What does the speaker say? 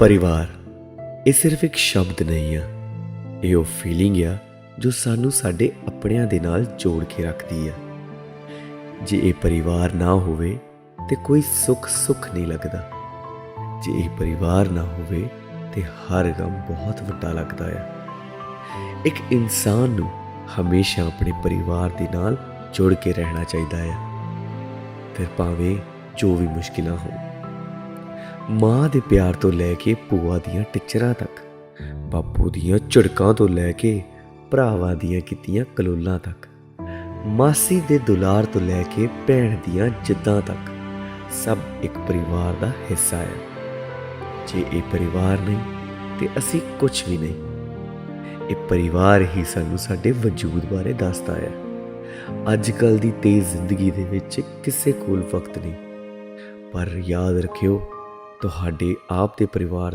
ਪਰਿਵਾਰ, ਇਹ ਸਿਰਫ ਇੱਕ ਸ਼ਬਦ ਨਹੀਂ ਆ। ਇਹ ਉਹ ਫੀਲਿੰਗ ਆ ਜੋ ਸਾਨੂੰ ਸਾਡੇ ਆਪਣਿਆਂ ਦੇ ਨਾਲ ਜੋੜ ਕੇ ਰੱਖਦੀ ਆ। ਜੇ ਇਹ ਪਰਿਵਾਰ ਨਾ ਹੋਵੇ ਤੇ ਕੋਈ ਸੁੱਖ ਸੁੱਖ ਨਹੀਂ ਲੱਗਦਾ। ਜੇ ਇਹ ਪਰਿਵਾਰ ਨਾ ਹੋਵੇ ਤੇ ਹਰ ਗਮ ਬਹੁਤ ਵੱਡਾ ਲੱਗਦਾ ਆ। ਇੱਕ ਇਨਸਾਨ ਨੂੰ ਹਮੇਸ਼ਾ ਆਪਣੇ ਪਰਿਵਾਰ ਦੇ ਨਾਲ ਜੁੜ ਕੇ ਰਹਿਣਾ ਚਾਹੀਦਾ ਆ। ਫਿਰ ਭਾਵੇਂ ਜੋ ਵੀ ਮੁਸ਼ਕਿਲਾਂ ਹੋਣ। ਮਾਂ ਦੇ ਪਿਆਰ ਤੋਂ ਲੈ ਕੇ ਭੂਆ ਦੀਆਂ ਟਿਚਰਾਂ ਤੱਕ, ਬਾਪੂ ਦੀਆਂ ਝੜਕਾਂ ਤੋਂ ਲੈ ਕੇ ਭਰਾਵਾਂ ਦੀਆਂ ਕੀਤੀਆਂ ਕਲੋਲਾਂ ਤੱਕ, ਮਾਸੀ ਦੇ ਦੁਲਾਰ ਤੋਂ ਲੈ ਕੇ ਭੈਣ ਦੀਆਂ ਜਿੱਦਾਂ ਤੱਕ, ਸਭ ਇੱਕ ਪਰਿਵਾਰ ਦਾ ਹਿੱਸਾ ਹੈ। ਜੇ ਇਹ ਪਰਿਵਾਰ ਨਹੀਂ, ਤੇ ਅਸੀਂ ਕੁਝ ਵੀ ਨਹੀਂ। ਇਹ ਪਰਿਵਾਰ ਹੀ ਸਾਨੂੰ ਸਾਡੇ ਵਜੂਦ ਬਾਰੇ ਦੱਸਦਾ ਹੈ। ਅੱਜ ਕੱਲ ਦੀ ਤੇਜ਼ ਜ਼ਿੰਦਗੀ ਦੇ ਵਿੱਚ ਕਿਸੇ ਕੋਲ ਵਕਤ ਨਹੀਂ। ਪਰ ਯਾਦ ਰੱਖਿਓ ਤੁਹਾਡੇ ਆਪ ਦੇ ਪਰਿਵਾਰ